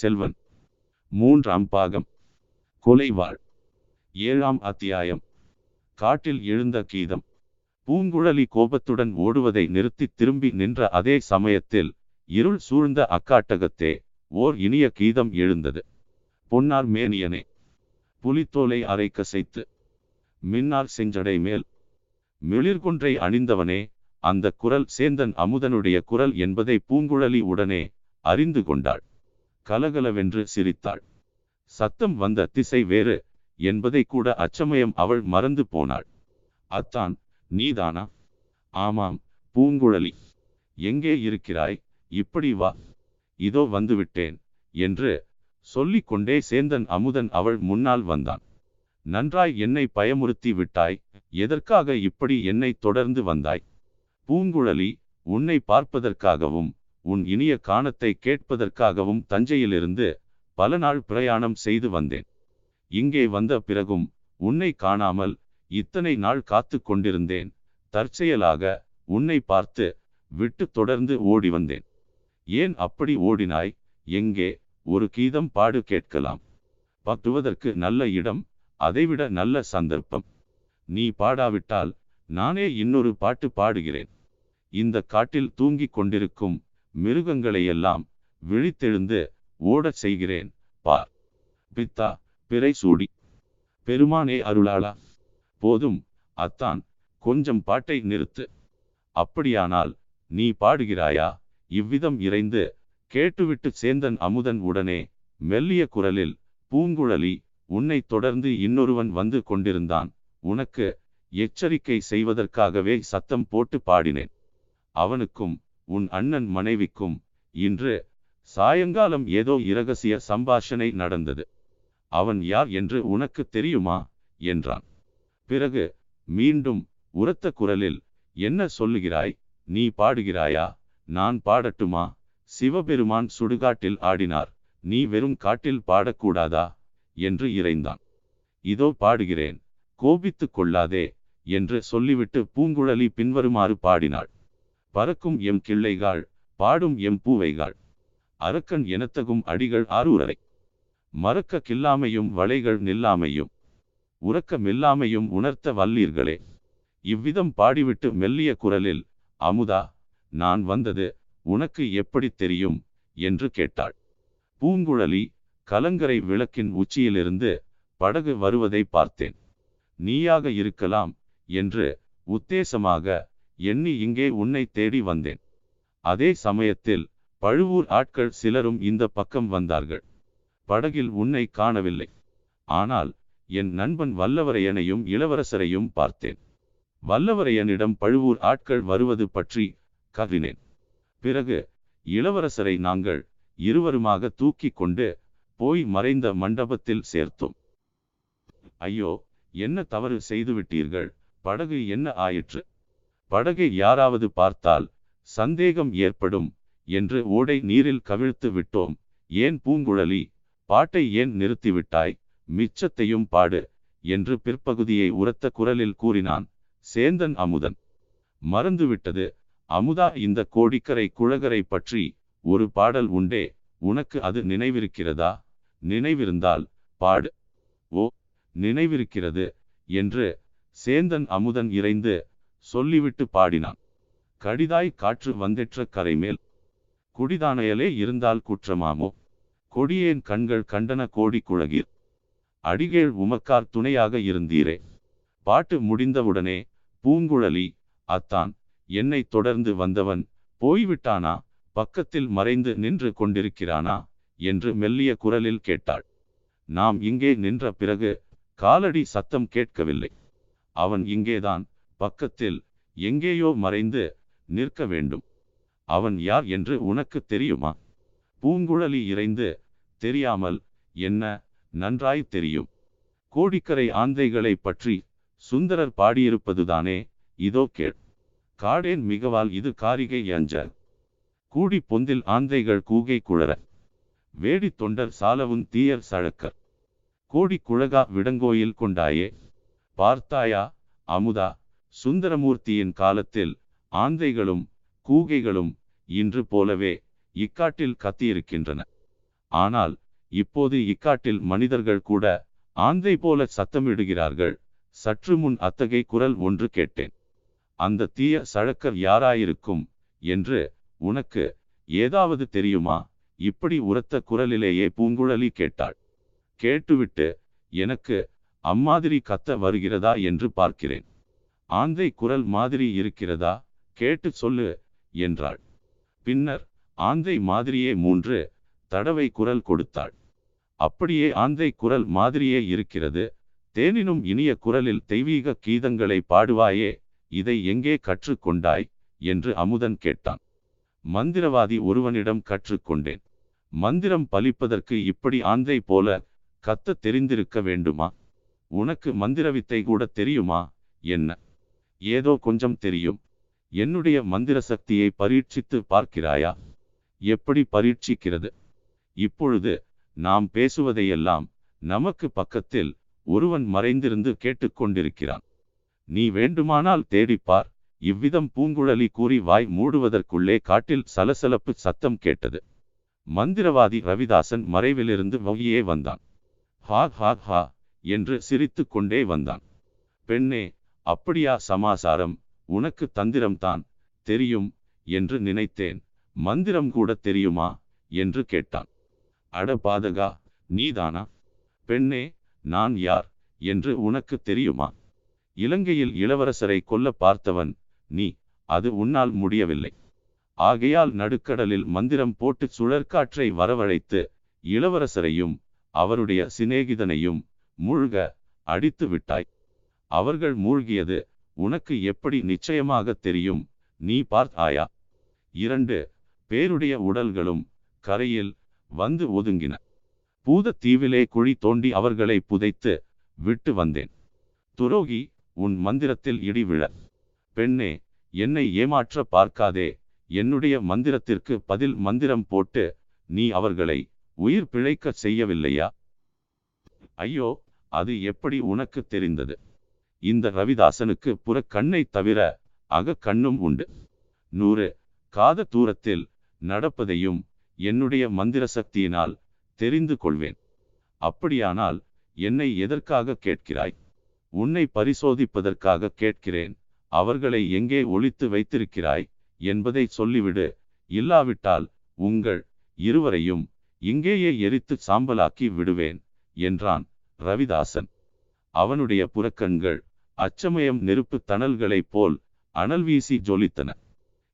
செல்வன். மூன்றாம் பாகம். கொலைவாள். ஏழாம் அத்தியாயம். காட்டில் எழுந்த கீதம். பூங்குழலி கோபத்துடன் ஓடுவதை நிறுத்தி திரும்பி நின்ற அதே சமயத்தில் இருள் சூழ்ந்த அக்காட்டகத்தே ஓர் இனிய கீதம் எழுந்தது. பொன்னார் மேனியனே புலித்தோலை அரை கசைத்து மின்னார் செஞ்சடை மேல் மிளிர்கொன்றை அணிந்தவனே அந்த குரல் சேந்தன் அமுதனுடைய குரல் என்பதை பூங்குழலி உடனே அறிந்து கொண்டாள். கலகலவென்று சிரித்தாள். சத்தம் வந்த திசை வேறு என்பதை கூட அச்சமயம் அவள் மறந்து போனாள். அத்தான் நீதானா? ஆமாம் பூங்குழலி. எங்கே இருக்கிறாய்? இப்படி வா. இதோ வந்துவிட்டேன் என்று சொல்லிக் கொண்டே சேந்தன் அமுதன் அவள் முன்னால் வந்தான். நன்றாய் என்னை பயமுறுத்தி விட்டாய் எதற்காக இப்படி என்னை தொடர்ந்து வந்தாய்? பூங்குழலி உன்னை பார்ப்பதற்காகவும் உன் இனிய காணத்தை கேட்பதற்காகவும் தஞ்சையிலிருந்து பல நாள் பிரயாணம் செய்து வந்தேன். இங்கே வந்த பிறகும் உன்னை காணாமல் இத்தனை நாள் காத்து கொண்டிருந்தேன். தற்செயலாக உன்னை பார்த்து விட்டு தொடர்ந்து ஓடி வந்தேன். ஏன் அப்படி ஓடினாய்? எங்கே? ஒரு கீதம் பாடு கேட்கலாம். பட்டுவதற்கு நல்ல இடம் அதைவிட நல்ல சந்தர்ப்பம். நீ பாடாவிட்டால் நானே இன்னொரு பாட்டு பாடுகிறேன். இந்த காட்டில் தூங்கிக் கொண்டிருக்கும் மிருகங்களையெல்லாம் விழித்தெழுந்து ஓடச் செய்கிறேன் பார். பித்தா பிறை சூடி. பெருமானே அருளாளா. போதும் அத்தான் கொஞ்சம் பாட்டை நிறுத்து. அப்படியானால் நீ பாடுகிறாயா? இவ்விதம் இறைந்து கேட்டுவிட்டு சேந்தன் அமுதன் உடனே மெல்லிய குரலில் பூங்குழலி உன்னை தொடர்ந்து இன்னொருவன் வந்து கொண்டிருந்தான். உனக்கு எச்சரிக்கை செய்வதற்காகவே சத்தம் போட்டு பாடினேன். அவனுக்கும் உன் அண்ணன் மனைவிக்கும் இன்று சாயங்காலம் ஏதோ இரகசிய சம்பாஷணை நடந்தது. அவன் யார் என்று உனக்கு தெரியுமா? என்றான். பிறகு மீண்டும் உரத்த குரலில் என்ன சொல்லுகிறாய்? நீ பாடுகிறாயா? நான் பாடட்டுமா? சிவபெருமான் சுடுகாட்டில் ஆடினார். நீ வெறும் காட்டில் பாடக்கூடாதா என்று இறைந்தான். இதோ பாடுகிறேன். கோபித்து கொள்ளாதே என்று சொல்லிவிட்டு பூங்குழலி பின்வருமாறு பாடினாள். பறக்கும் எம் கிள்ளைகாள் பாடும் எம் பூவைகாள். அரக்கன் எனத்தகும் அடிகள் ஆரூரரை மறக்க கில்லாமையும் வளைகள் நில்லாமையும். உறக்கமில்லாமையும் உணர்த்த வல்லீர்களே. இவ்விதம் பாடிவிட்டு மெல்லிய குரலில் அமுதா நான் வந்தது உனக்கு எப்படி தெரியும்? என்று கேட்டாள். பூங்குழலி கலங்கரை விளக்கின் உச்சியிலிருந்து படகு வருவதை பார்த்தேன். நீயாக இருக்கலாம் என்று உத்தேசமாக எண்ணி இங்கே உன்னை தேடி வந்தேன். அதே சமயத்தில் பழுவூர் ஆட்கள் சிலரும் இந்த பக்கம் வந்தார்கள். படகில் உன்னை காணவில்லை. ஆனால் என் நண்பன் வல்லவரையனையும் இளவரசரையும் பார்த்தேன். வல்லவரையனிடம் பழுவூர் ஆட்கள் வருவது பற்றி கவினேன். பிறகு இளவரசரை நாங்கள் இருவருமாக தூக்கி கொண்டு போய் மறைந்த மண்டபத்தில் சேர்த்தோம். ஐயோ என்ன தவறு செய்துவிட்டீர்கள்? படகு என்ன ஆயிற்று? படகை யாராவது பார்த்தால் சந்தேகம் ஏற்படும் என்று ஓடை நீரில் கவிழ்த்து விட்டோம். ஏன் பூங்குழலி? பாட்டை ஏன் நிறுத்திவிட்டாய்? மிச்சத்தையும் பாடு என்று பிற்பகுதியை உரத்த குரலில் கூறினான் சேந்தன் அமுதன். மறந்துவிட்டது. அமுதா இந்த கோடிக்கரை குழகரை பற்றி ஒரு பாடல் உண்டே. உனக்கு அது நினைவிருக்கிறதா? நினைவிருந்தால் பாடு. ஓ நினைவிருக்கிறது என்று சேந்தன் அமுதன் இறைந்து சொல்லிவிட்டு பாடினான். கடிதாய் காற்று வந்தெற்ற கரைமேல் குடிதானையலே இருந்தால் குற்றமாமோ? கொடியேன் கண்கள் கண்டன கோடி குழகீர். அடிகேள் உமக்கார் துணையாக இருந்தீரே. பாட்டு முடிந்தவுடனே பூங்குழலி அத்தான் என்னை தொடர்ந்து வந்தவன் போய்விட்டானா? பக்கத்தில் மறைந்து நின்று கொண்டிருக்கிறானா? என்று மெல்லிய குரலில் கேட்டாள். நாம் இங்கே நின்ற பிறகு காலடி சத்தம் கேட்கவில்லை. அவன் இங்கேதான் பக்கத்தில் எங்கேயோ மறைந்து நிற்க வேண்டும். அவன் யார் என்று உனக்கு தெரியுமா? பூங்குழலி இறைந்து தெரியாமல் என்ன நன்றாய் தெரியும். கோடிக்கரை ஆந்தைகளை பற்றி சுந்தரர் பாடியிருப்பதுதானே? இதோ கேள். காடேன் மிகவால் இது காரிகை அஞ்ச. கூடி பொந்தில் ஆந்தைகள் கூகை குழற. வேடி தொண்டர் சாலவும் தீயர் சழக்கர். கோடி குழகா விடங்கோயில் கொண்டாயே. பார்த்தாயா அமுதா சுந்தரமூர்த்தியின் காலத்தில் ஆந்தைகளும் கூகைகளும் இன்று போலவே இக்காட்டில் கத்தியிருக்கின்றன. ஆனால் இப்போது இக்காட்டில் மனிதர்கள் கூட ஆந்தை போல சத்தமிடுகிறார்கள். சற்று முன் அத்தகை குரல் ஒன்று கேட்டேன். அந்த தீய சழக்கர் யாராயிருக்கும் என்று உனக்கு ஏதாவது தெரியுமா? இப்படி உரத்த குரலிலேயே பூங்குழலி கேட்டாள். கேட்டுவிட்டு எனக்கு அம்மாதிரி கத்த வருகிறதா என்று பார்க்கிறேன். ஆந்தை குரல் மாதிரி இருக்கிறதா? கேட்டு சொல்லு என்றாள். பின்னர் ஆந்தை மாதிரியே மூன்று தடவை குரல் கொடுத்தாள். அப்படியே ஆந்தை குரல் மாதிரியே இருக்கிறது. தேனினும் இனிய குரலில் தெய்வீக கீதங்களை பாடுவாயே இதை எங்கே கற்றுக்கொண்டாய் என்று அமுதன் கேட்டான். மந்திரவாதி ஒருவனிடம் கற்றுக்கொண்டேன் மந்திரம் பலிப்பதற்கு இப்படி ஆந்தை போல கத்த தெரிந்திருக்க வேண்டுமா? உனக்கு மந்திரவித்தை கூட தெரியுமா? என்ன? ஏதோ கொஞ்சம் தெரியும். என்னுடைய மந்திர சக்தியை பரீட்சித்து பார்க்கிறாயா? எப்படி பரீட்சிக்கிறது? இப்பொழுது நாம் பேசுவதையெல்லாம் நமக்கு பக்கத்தில் ஒருவன் மறைந்திருந்து கேட்டுக்கொண்டிருக்கிறான் நீ வேண்டுமானால் தேடிப்பார் இவ்விதம் பூங்குழலி கூறி வாய் மூடுவதற்குள்ளே காட்டில் சலசலப்பு சத்தம் கேட்டது. மந்திரவாதி ரவிதாசன் மறைவிலிருந்து வகியே வந்தான். ஹா ஹா ஹா என்று சிரித்து கொண்டே வந்தான். பெண்ணே அப்படியா சமாசாரம் உனக்கு தந்திரம்தான் தெரியும் என்று நினைத்தேன். மந்திரம் கூட தெரியுமா என்று கேட்டான். அட பாதகா நீதானா? பெண்ணே நான் யார் என்று உனக்கு தெரியுமா? இலங்கையில் இளவரசரை கொல்ல பார்த்தவன் நீ அது உன்னால் முடியவில்லை. ஆகையால் நடுக்கடலில் மந்திரம் போட்டு சுழற்காற்றை வரவழைத்து இளவரசரையும் அவருடைய சிநேகிதனையும் முழுக அடித்து விட்டாய் அவர்கள் மூழ்கியது உனக்கு எப்படி நிச்சயமாக தெரியும்? நீ பார்த்தாயா இரண்டு பேருடைய உடல்களும் கரையில் வந்து ஒதுங்கின. பூதத்தீவிலே குழி தோண்டி அவர்களை புதைத்து விட்டு வந்தேன். துரோகி உன் மந்திரத்தில் இடி விழ. பெண்ணே என்னை ஏமாற்ற பார்க்காதே. என்னுடைய மந்திரத்திற்கு பதில் மந்திரம் போட்டு நீ அவர்களை உயிர் பிழைக்கச் செய்யவில்லையா? ஐயோ அது எப்படி உனக்கு தெரிந்தது? இந்த ரவிதாசனுக்கு புற கண்ணை தவிர அகக்கண்ணும் கண்ணும் உண்டு. நூறு காத தூரத்தில் நடப்பதையும் என்னுடைய மந்திர சக்தியினால் தெரிந்து கொள்வேன். அப்படியானால் என்னை எதற்காக கேட்கிறாய்? உன்னை பரிசோதிப்பதற்காக கேட்கிறேன். அவர்களை எங்கே ஒளித்து வைத்திருக்கிறாய் என்பதை சொல்லிவிடு. இல்லாவிட்டால் உங்கள் இருவரையும் இங்கேயே எரித்து சாம்பலாக்கி விடுவேன் என்றான் ரவிதாசன். அவனுடைய புறக்கண்கள் அச்சமயம் நெருப்பு தணல்களைப் போல் அனல் வீசி ஜொலித்தன.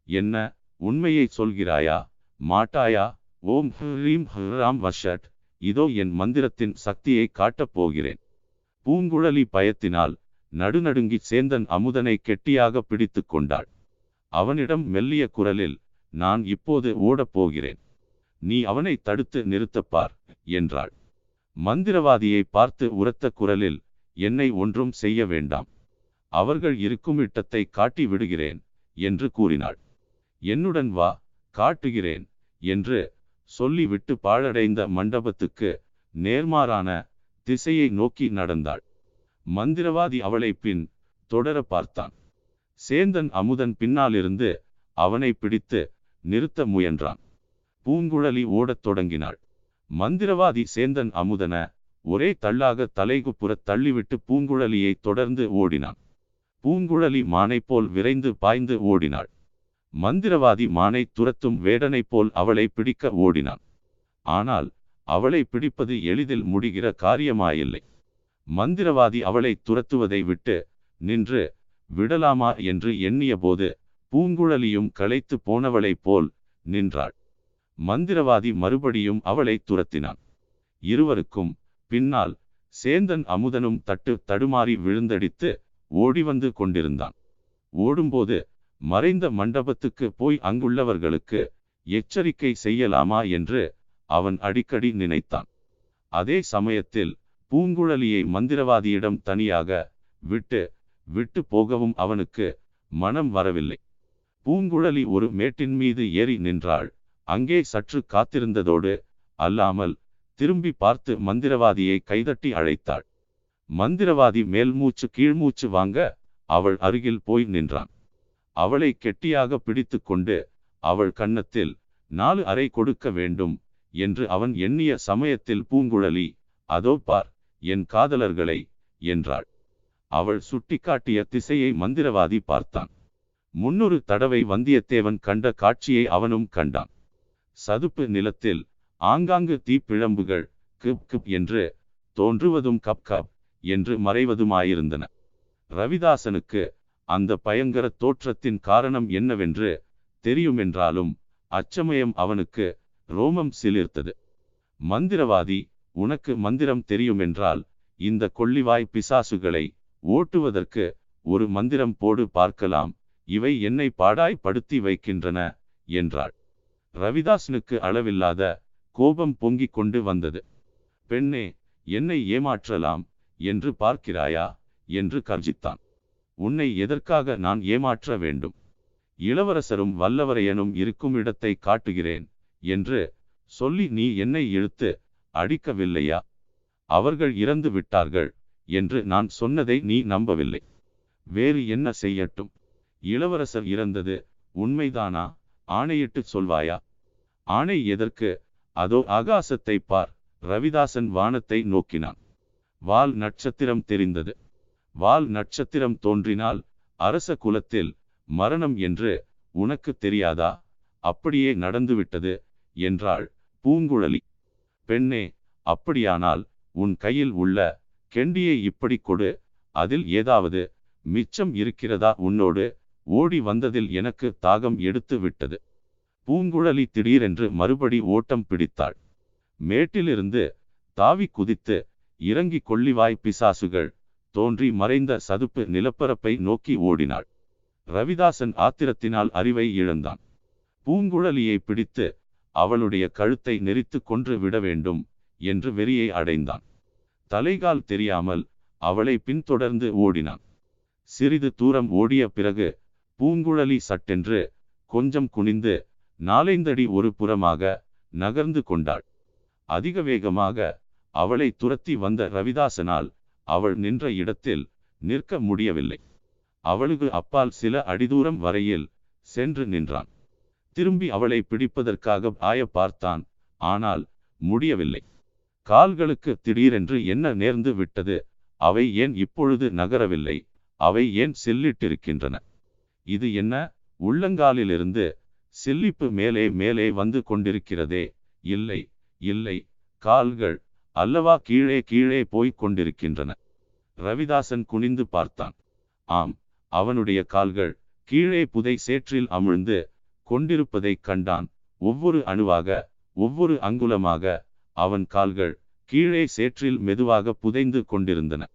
என்ன உண்மையை சொல்கிறாயா? மாட்டாயா? ஓம் ஹ்ரீம் ஹ்ராம் வஷட். இதோ என் மந்திரத்தின் சக்தியை காட்டப் போகிறேன். பூங்குழலி பயத்தினால் நடுநடுங்கி சேந்தன் அமுதனை கெட்டியாக பிடித்து கொண்டாள். அவனிடம் மெல்லிய குரலில் நான் இப்போது ஓடப் போகிறேன். நீ அவனை தடுத்து நிறுத்தப்பார் என்றாள். மந்திரவாதியை பார்த்து உரத்த குரலில் என்னை ஒன்றும் செய்ய வேண்டாம். அவர்கள் இருக்கும் இடத்தை காட்டி விடுகிறேன் என்று கூறினாள். என்னுடன் வா காட்டுகிறேன் என்று சொல்லிவிட்டு பாழடைந்த மண்டபத்துக்கு நேர்மாறான திசையை நோக்கி நடந்தாள். மந்திரவாதி அவளை பின் தொடர பார்த்தான். சேந்தன் அமுதன் பின்னாலிருந்து அவனை பிடித்து நிறுத்த முயன்றான். பூங்குழலி ஓடத் தொடங்கினாள். மந்திரவாதி சேந்தன் அமுதன ஒரே தள்ளாக தலைகுப்புற தள்ளிவிட்டு பூங்குழலியை தொடர்ந்து ஓடினான். பூங்குழலி மானை போல் விரைந்து பாய்ந்து ஓடினாள். மந்திரவாதி மானை துரத்தும் வேடனை போல் அவளை பிடிக்க ஓடினான். ஆனால் அவளை பிடிப்பது எளிதில் முடிகிற காரியமாயில்லை. மந்திரவாதி அவளை துரத்துவதை விட்டு நின்று விடலாமா? என்று எண்ணியபோது பூங்குழலியும் களைத்து போனவளைப் போல் நின்றாள். மந்திரவாதி மறுபடியும் அவளை துரத்தினான். இருவருக்கும் பின்னால் சேந்தன் அமுதனும் தட்டு தடுமாறி விழுந்தடித்து ஓடிவந்து கொண்டிருந்தான். ஓடும்போது மறைந்த மண்டபத்துக்கு போய் அங்குள்ளவர்களுக்கு எச்சரிக்கை செய்யலாமா என்று அவன் அடிக்கடி நினைத்தான். அதே சமயத்தில் பூங்குழலியை மந்திரவாதியிடம் தனியாக விட்டு விட்டு போகவும் அவனுக்கு மனம் வரவில்லை. பூங்குழலி ஒரு மேட்டின் மீது ஏறி நின்றாள். அங்கே சற்று காத்திருந்ததோடு அல்லாமல் திரும்பி பார்த்து மந்திரவாதியை கைதட்டி அழைத்தாள். மந்திரவாதி மேல்மூச்சு கீழ்மூச்சு வாங்க அவள் அருகில் போய் நின்றான். அவளை கெட்டியாக பிடித்து கொண்டு அவள் கன்னத்தில் நாலு அறை கொடுக்க வேண்டும் என்று அவன் எண்ணிய சமயத்தில் பூங்குழலி அதோ பார் என் காதலர்களை என்றாள். அவள் சுட்டிக்காட்டிய திசையை மந்திரவாதி பார்த்தான். முன்னொரு தடவை வந்தியத்தேவன் கண்ட காட்சியை அவனும் கண்டான். சதுப்பு நிலத்தில் ஆங்காங்கு தீப்பிழம்புகள் கிப் கிப் என்று தோன்றுவதும் கப் கப் என்று மறைவதுமாயிருந்தன. ரவிதாசனுக்கு அந்த பயங்கர தோற்றத்தின் காரணம் என்னவென்று தெரியுமென்றாலும் அச்சமயம் அவனுக்கு ரோமம் சிலிர்த்தது. மந்திரவாதி உனக்கு மந்திரம் தெரியுமென்றால் இந்த கொள்ளிவாய் பிசாசுகளை ஓட்டுவதற்கு ஒரு மந்திரம் போடு பார்க்கலாம் இவை என்னை பாடாய்படுத்தி வைக்கின்றன என்றாள். ரவிதாசனுக்கு அளவில்லாத கோபம் பொங்கிக் கொண்டு வந்தது. பெண்ணே என்னை ஏமாற்றலாம் என்று பார்க்கிறாயா? என்று கர்ஜித்தான். உன்னை எதற்காக நான் ஏமாற்ற வேண்டும்? இளவரசரும் வல்லவரையனும் இருக்கும் இடத்தை காட்டுகிறேன் என்று சொல்லி நீ என்னை இழுத்து அடிக்கவில்லையா? அவர்கள் இறந்து விட்டார்கள் என்று நான் சொன்னதை நீ நம்பவில்லை. வேறு என்ன செய்யட்டும்? இளவரசர் இறந்தது உண்மைதானா? ஆணையிட்டு சொல்வாயா? ஆணை எதற்கு? அதோ ஆகாசத்தை பார். ரவிதாசன் வானத்தை நோக்கினான். வால் நட்சத்திரம் தெரிந்தது. வால் நட்சத்திரம் தோன்றினால் அரச குலத்தில் மரணம் என்று உனக்கு தெரியாதா? அப்படியே நடந்துவிட்டது என்றாள் பூங்குழலி. பெண்ணே அப்படியானால் உன் கையில் உள்ள கெண்டியை இப்படி கொடு. அதில் ஏதாவது மிச்சம் இருக்கிறதா? உன்னோடு ஓடி வந்ததில் எனக்கு தாகம் எடுத்து விட்டது. பூங்குழலி திடீரென்று மறுபடி ஓட்டம் பிடித்தாள். மேட்டிலிருந்து தாவி குதித்து இறங்கி கொள்ளிவாய் பிசாசுகள் தோன்றி மறைந்த சதுப்பு நிலப்பரப்பை நோக்கி ஓடினாள். ரவிதாசன் ஆத்திரத்தினால் அறிவை இழந்தான். பூங்குழலியை பிடித்து அவளுடைய கழுத்தை நெரித்து கொன்று விட வேண்டும் என்று வெறியை அடைந்தான். தலைகால் தெரியாமல் அவளை பின்தொடர்ந்து ஓடினான். சிறிது தூரம் ஓடிய பிறகு பூங்குழலி சட்டென்று கொஞ்சம் குனிந்து நாலைந்தடி ஒரு புறமாக நகர்ந்து கொண்டாள். அதிக வேகமாக அவளை துரத்தி வந்த ரவிதாசனால் அவள் நின்ற இடத்தில் நிற்க முடியவில்லை. அவளுக்கு அப்பால் சில அடிதூரம் வரையில் சென்று நின்றான். திரும்பி அவளை பிடிப்பதற்காக ஆய பார்த்தான். ஆனால் முடியவில்லை. கால்களுக்கு திடீரென்று என்ன நேர்ந்து விட்டது? அவை ஏன் இப்பொழுது நகரவில்லை? அவை ஏன் செல்லிட்டிருக்கின்றன? இது என்ன? உள்ளங்காலிலிருந்து சில்லிப்பு மேலே மேலே வந்து கொண்டிருக்கிறதே. இல்லை இல்லை. கால்கள் அல்லவா கீழே கீழே போய்க் கொண்டிருக்கின்றன? ரவிதாசன் குனிந்து பார்த்தான். ஆம் அவனுடைய கால்கள் கீழே புதை சேற்றில் அமிழ்ந்து கொண்டிருப்பதைக் கண்டான். ஒவ்வொரு அணுவாக ஒவ்வொரு அங்குலமாக அவன் கால்கள் கீழே சேற்றில் மெதுவாக புதைந்து கொண்டிருந்தன.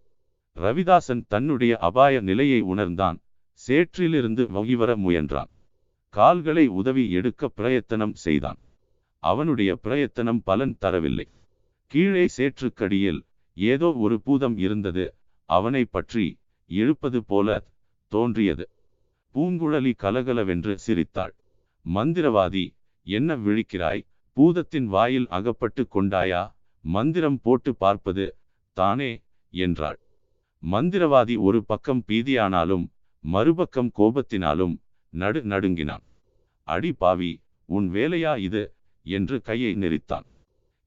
ரவிதாசன் தன்னுடைய அபாய நிலையை உணர்ந்தான். சேற்றிலிருந்து வகிவர முயன்றான். கால்களை உதவி எடுக்க பிரயத்தனம் செய்தான். அவனுடைய பிரயத்தனம் பலன் தரவில்லை. கீழே சேற்றுக்கடியில் ஏதோ ஒரு பூதம் இருந்தது. அவனை பற்றி இழுப்பது போல தோன்றியது. பூங்குழலி கலகலவென்று சிரித்தாள். மந்திரவாதி என்ன விழிக்கிறாய்? பூதத்தின் வாயில் அகப்பட்டு கொண்டாயா? மந்திரம் போட்டு பார்ப்பது தானே? என்றாள். மந்திரவாதி ஒரு பக்கம் பீதியானாலும் மறுபக்கம் கோபத்தினாலும் நடு நடுங்கினான். அடி பாவி உன் வேலையா இது? என்று கையை நெரித்தான்.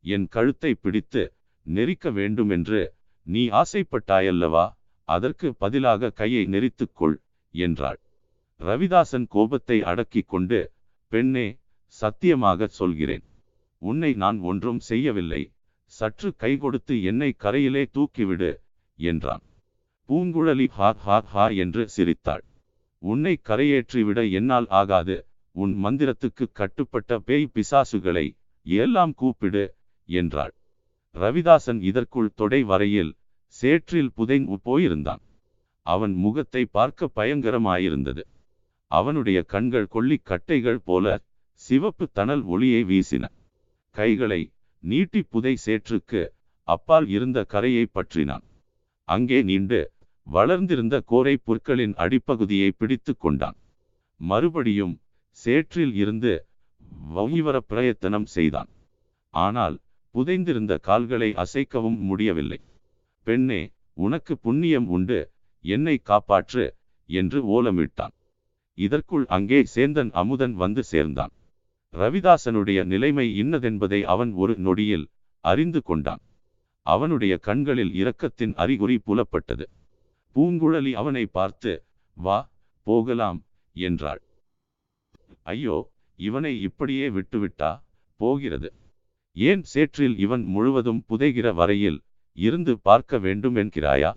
என் கழுத்தை பிடித்து நெரிக்க வேண்டுமென்று நீ ஆசைப்பட்டாயல்லவா? அதற்கு பதிலாக கையை நெரித்துக்கொள் என்றாள். ரவிதாசன் கோபத்தை அடக்கிக் கொண்டு பெண்ணே சத்தியமாக சொல்கிறேன். உன்னை நான் ஒன்றும் செய்யவில்லை. சற்று கை கொடுத்து என்னை கரையிலே தூக்கிவிடு என்றான். பூங்குழலி ஹா ஹா ஹா என்று சிரித்தாள். உன்னை கரையேற்றிவிட என்னால் ஆகாது. உன் மந்திரத்துக்கு கட்டுப்பட்ட பேய் பிசாசுகளை எல்லாம் கூப்பிடு என்றாள். ரவிதாசன் இதற்குள் தொடை வரையில் சேற்றில் புதைந்து போயிருந்தான். அவன் முகத்தை பார்க்க பயங்கரமாயிருந்தது. அவனுடைய கண்கள் கொல்லி கட்டைகள் போல சிவப்பு தணல் ஒளியை வீசின. கைகளை நீட்டி புதை சேற்றுக்கு அப்பால் இருந்த கரையை பற்றினான். அங்கே நீண்டு வளர்ந்திருந்த கோரை புற்களின் அடிப்பகுதியை பிடித்து கொண்டான். மறுபடியும் சேற்றில் இருந்து வகிவர பிரயத்தனம் செய்தான். ஆனால் புதைந்திருந்த கால்களை அசைக்கவும் முடியவில்லை. பெண்ணே உனக்கு புண்ணியம் உண்டு என்னை காப்பாற்று என்று ஓலமிட்டான். இதற்குள் அங்கே சேந்தன் அமுதன் வந்து சேர்ந்தான். ரவிதாசனுடைய நிலைமை இன்னதென்பதை அவன் ஒரு நொடியில் அறிந்து கொண்டான். அவனுடைய கண்களில் இரக்கத்தின் அறிகுறி புலப்பட்டது. பூங்குழலி அவனை பார்த்து வா போகலாம் என்றாள். ஐயோ இவனை இப்படியே விட்டுவிட்டா? போகிறது. ஏன் சேற்றில் இவன் முழுவதும் புதைகிற வரையில் இருந்து பார்க்க வேண்டும் என்கிறாயா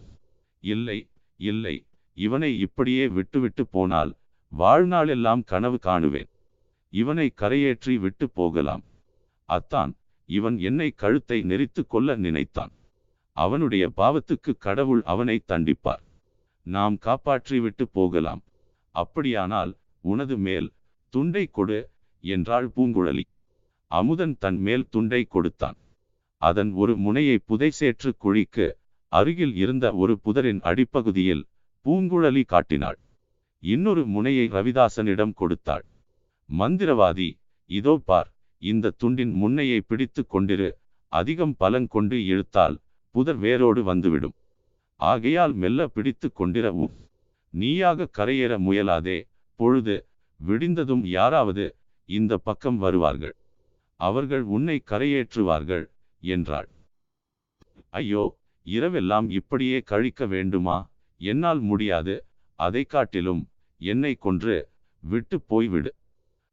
இல்லை இல்லை இவனை இப்படியே விட்டுவிட்டு போனால் வாழ்நாளெல்லாம் கனவு காணுவேன். இவனை கரையேற்றி விட்டு போகலாம். அத்தான் இவன் என்னை கழுத்தை நெறித்து கொள்ள நினைத்தான். அவனுடைய பாவத்துக்கு கடவுள் அவனை தண்டிப்பார். நாம் காப்பாற்றி விட்டு போகலாம். அப்படியானால் உனது மேல் துண்டை கொடு என்றாள் பூங்குழலி. அமுதன் தன் மேல் துண்டை கொடுத்தான். அதன் ஒரு முனையை புதைசேற்று குழிக்கு அருகில் இருந்த ஒரு புதரின் அடிப்பகுதியில் பூங்குழலி காட்டினாள். இன்னொரு முனையை ரவிதாசனிடம் கொடுத்தாள். மந்திரவாதி இதோ பார் இந்த துண்டின் முன்னையை பிடித்து கொண்டிரு அதிகம் பலன் கொண்டு இழுத்தால் புதர் வேரோடு வந்துவிடும். ஆகையால் மெல்ல பிடித்து கொண்டிரவும் நீயாக கரையேற முயலாதே பொழுது விடிந்ததும் யாராவது இந்த பக்கம் வருவார்கள். அவர்கள் உன்னை கரையேற்றுவார்கள் என்றாள். ஐயோ இரவெல்லாம் இப்படியே கழிக்க வேண்டுமா? என்னால் முடியாது அதை காட்டிலும் என்னை கொன்று விட்டு போய்விடு.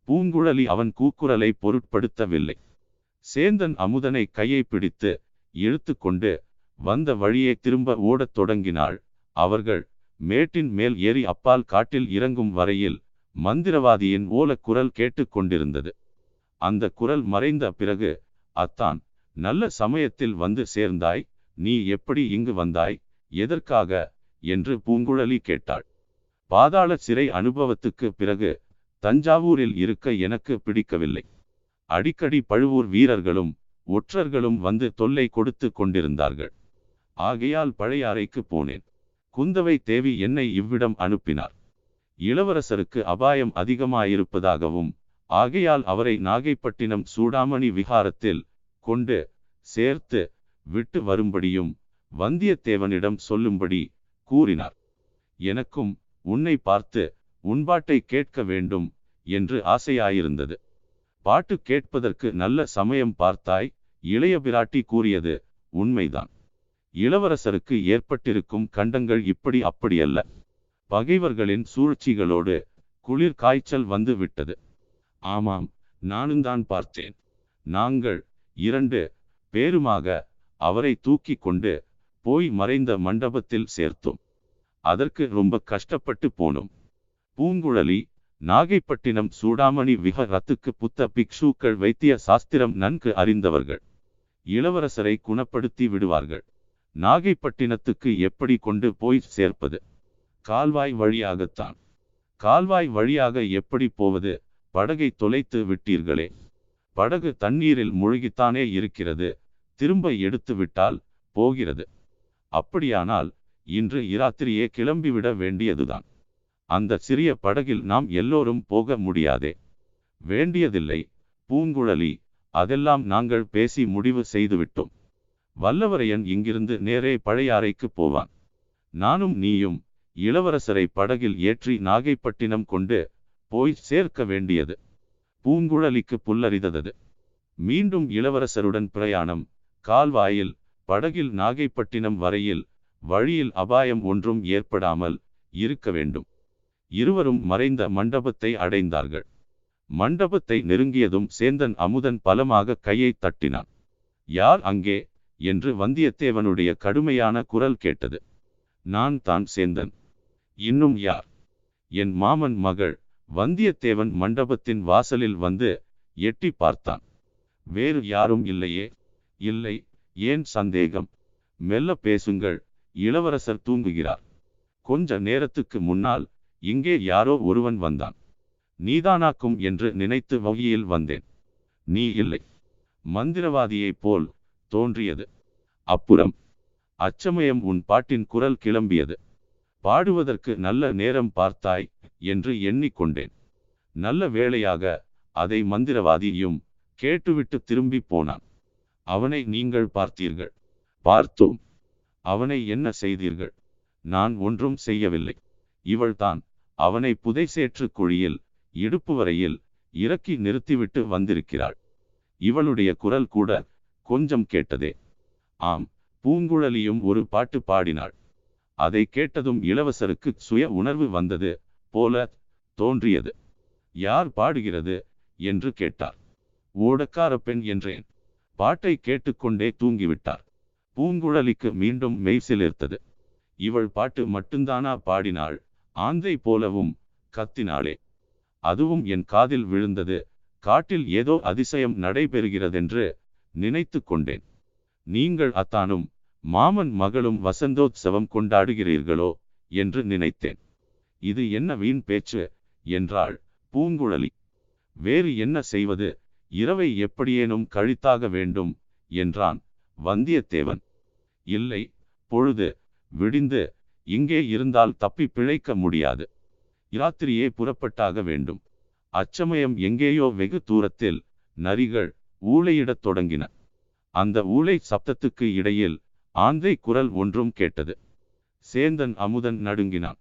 பூங்குழலி அவன் கூக்குரலை பொருட்படுத்தவில்லை. சேந்தன் அமுதனை கையை பிடித்து இழுத்து கொண்டு வந்த வழியே திரும்ப ஓடத் தொடங்கினாள். அவர்கள் மேட்டின் மேல் ஏறி அப்பால் காட்டில் இறங்கும் வரையில் மந்திரவாதியின் ஓலக்குரல் கேட்டுக்கொண்டிருந்தது அந்த குரல் மறைந்த பிறகு அத்தான் நல்ல சமயத்தில் வந்து சேர்ந்தாய் நீ எப்படி இங்கு வந்தாய் எதற்காக? என்று பூங்குழலி கேட்டாள். பாதாள சிறை அனுபவத்துக்கு பிறகு தஞ்சாவூரில் இருக்க எனக்கு பிடிக்கவில்லை. அடிக்கடி பழுவூர் வீரர்களும் ஒற்றர்களும் வந்து தொல்லை கொடுத்து கொண்டிருந்தார்கள். ஆகையால் பழையாறைக்கு போனேன். குந்தவை தேவி என்னை இவ்விடம் அனுப்பினார். இளவரசருக்கு அபாயம் அதிகமாயிருப்பதாகவும் ஆகையால் அவரை நாகைப்பட்டினம் சூடாமணி விகாரத்தில் கொண்டு சேர்த்து விட்டு வரும்படியும் வந்தியத்தேவனிடம் சொல்லும்படி கூறினார். எனக்கும் உன்னை பார்த்து உன்பாட்டை கேட்க வேண்டும் என்று ஆசையாயிருந்தது. பாட்டு கேட்பதற்கு நல்ல சமயம் பார்த்தாய் இளைய பிராட்டி கூறியது உண்மைதான். இளவரசருக்கு ஏற்பட்டிருக்கும் கண்டங்கள் இப்படி அப்படியல்ல. பகைவர்களின் சூழ்ச்சிகளோடு குளிர் காய்ச்சல் வந்து விட்டது ஆமாம் நானும் தான் பார்த்தேன். நாங்கள் இரண்டு பேருமாக அவரை தூக்கி கொண்டு போய் மறைந்த மண்டபத்தில் சேர்த்தோம். அதற்கு ரொம்ப கஷ்டப்பட்டு போனோம். பூங்குழலி நாகைப்பட்டினம் சூடாமணி விஹரத்துக்கு புத்த பிக்ஷூக்கள் வைத்திய சாஸ்திரம் நன்கு அறிந்தவர்கள். இளவரசரை குணப்படுத்தி விடுவார்கள். நாகைப்பட்டினத்துக்கு எப்படி கொண்டு போய் சேர்ப்பது? கால்வாய் வழியாகத்தான். கால்வாய் வழியாக எப்படி போவது? படகை தொலைத்து விட்டீர்களே. படகு தண்ணீரில் முழுகித்தானே இருக்கிறது. திரும்ப எடுத்து விட்டால் போகிறது. அப்படியானால் இன்று இராத்திரியே கிளம்பிவிட வேண்டியதுதான். அந்த சிறிய படகில் நாம் எல்லோரும் போக முடியாதே. வேண்டியதில்லை. பூங்குழலி அதெல்லாம் நாங்கள் பேசி முடிவு செய்துவிட்டோம். வல்லவரையன் இங்கிருந்து நேரே பழையாறைக்கு போவான். நானும் நீயும் இளவரசரை படகில் ஏற்றி நாகைப்பட்டினம் கொண்டு போய் சேர்க்க வேண்டியது. பூங்குழலிக்கு புல்லரிதது மீண்டும் இளவரசருடன் பிரயாணம். கால்வாயில் படகில் நாகைப்பட்டினம் வரையில் வழியில் அபாயம் ஒன்றும் ஏற்படாமல் இருக்க வேண்டும். இருவரும் மறைந்த மண்டபத்தை அடைந்தார்கள். மண்டபத்தை நெருங்கியதும் சேந்தன் அமுதன் பலமாக கையை தட்டினான். யார் அங்கே? என்று வந்தியத்தேவனுடைய கடுமையான குரல் கேட்டது. நான் தான் சேந்தன். இன்னும் யார்? என் மாமன் மகள். வந்தியத்தேவன் மண்டபத்தின் வாசலில் வந்து எட்டி பார்த்தான். வேறு யாரும் இல்லையே? இல்லை ஏன் சந்தேகம்? மெல்ல பேசுங்கள் இளவரசர் தூங்குகிறார். கொஞ்ச நேரத்துக்கு முன்னால் இங்கே யாரோ ஒருவன் வந்தான். நீதானாக்கும் என்று நினைத்து வகையில் வந்தேன். நீ இல்லை. மந்திரவாதியைப் போல் தோன்றியது. அப்புறம் அச்சமயம் உன் பாட்டின் குரல் கிளம்பியது. பாடுவதற்கு நல்ல நேரம் பார்த்தாய் என்று எண்ணிக்கொண்டேன். நல்ல வேளையாக அதை மந்திரவாதியும் கேட்டுவிட்டு திரும்பி போனான். அவனை நீங்கள் பார்த்தீர்கள். பார்த்தோம். அவனை என்ன செய்தீர்கள்? நான் ஒன்றும் செய்யவில்லை. இவள்தான் அவனை புதைசேற்று குழியில் இடுப்பு வரையில் இறக்கி நிறுத்திவிட்டு வந்திருக்கிறாள். இவளுடைய குரல் கூட கொஞ்சம் கேட்டதே. ஆம் பூங்குழலியும் ஒரு பாட்டு பாடினாள். அதை கேட்டதும் இளவரசருக்கு சுய உணர்வு வந்தது போல தோன்றியது. யார் பாடுகிறது? என்று கேட்டார். ஓடக்கார பெண் என்றேன். பாட்டை கேட்டுக்கொண்டே தூங்கிவிட்டார். பூங்குழலிக்கு மீண்டும் மெய்சிலிர்த்தது இவள் பாட்டு மட்டும்தானா? பாடினாள். ஆந்தை போலவும் கத்தினாளே. அதுவும் என் காதில் விழுந்தது. காட்டில் ஏதோ அதிசயம் நடைபெறுகிறதென்று நினைத்து கொண்டேன். நீங்கள் அத்தானும் மாமன் மகளும் வசந்தோத்சவம் கொண்டாடுகிறீர்களோ என்று நினைத்தேன். இது என்ன வீண் பேச்சு? என்றாள் பூங்குழலி. வேறு என்ன செய்வது? இரவை எப்படியேனும் கழித்தாக வேண்டும் என்றான் வந்தியத்தேவன். இல்லை பொழுது விடிந்து இங்கே இருந்தால் தப்பி பிழைக்க முடியாது. இராத்திரியே புறப்பட்டாக வேண்டும். அச்சமயம் எங்கேயோ வெகு தூரத்தில் நரிகள் ஊளையிடத் தொடங்கின. அந்த ஊளை சப்தத்துக்கு இடையில் ஆந்தை குரல் ஒன்றும் கேட்டது. சேந்தன் அமுதன் நடுங்கினான்.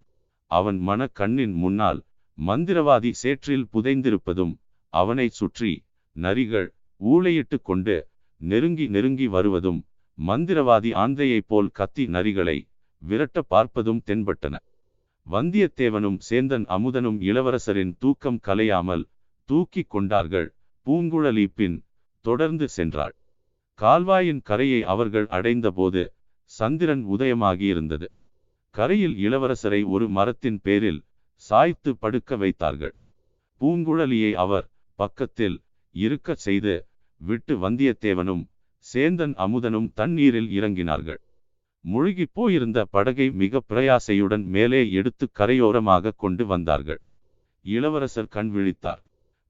அவன் மன கண்ணின் முன்னால் மந்திரவாதி சேற்றில் புதைந்திருப்பதும் அவனை சுற்றி நரிகள் ஊளையிட்டு கொண்டு நெருங்கி நெருங்கி வருவதும் மந்திரவாதி ஆந்தையைப் போல் கத்தி நரிகளை விரட்ட பார்ப்பதும் தென்பட்டன. வந்தியத்தேவனும் சேந்தன் அமுதனும் இளவரசரின் தூக்கம் கலையாமல் தூக்கிக் கொண்டார்கள். பூங்குழலி பின் தொடர்ந்து சென்றாள். கால்வாயின் கரையை அவர்கள் அடைந்தபோது சந்திரன் உதயமாகியிருந்தது. கரையில் இளவரசரை ஒரு மரத்தின் பேரில் சாய்த்து படுக்க வைத்தார்கள். பூங்குழலியை அவர் பக்கத்தில் இருக்கச் செய்து விட்டு வந்தியத்தேவனும் சேந்தன் அமுதனும் தண்ணீரில் இறங்கினார்கள். முழுகி போயிருந்த படகை மிக பிரயாசையுடன் மேலே எடுத்து கரையோரமாக கொண்டு வந்தார்கள். இளவரசர் கண் விழித்தார்.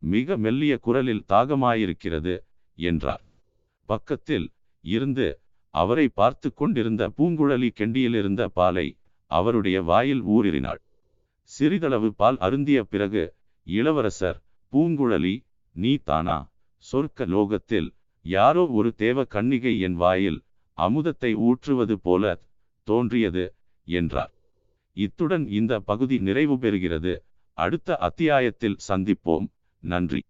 மிக மெல்லிய குரலில் தாகமாயிருக்கிறது என்றார். பக்கத்தில் இருந்து அவரை பார்த்து கொண்டிருந்த பூங்குழலி கெண்டியிலிருந்த பாலை அவருடைய வாயில் ஊறினாள். சிறிதளவு பால் அருந்திய பிறகு இளவரசர் பூங்குழலி நீ தானா? சொர்க்க லோகத்தில் யாரோ ஒரு தேவ கன்னிகை என் வாயில் அமுதத்தை ஊற்றுவது போல தோன்றியது என்றார். இத்துடன் இந்த பகுதி நிறைவு பெறுகிறது. அடுத்த அத்தியாயத்தில் சந்திப்போம். நன்றி.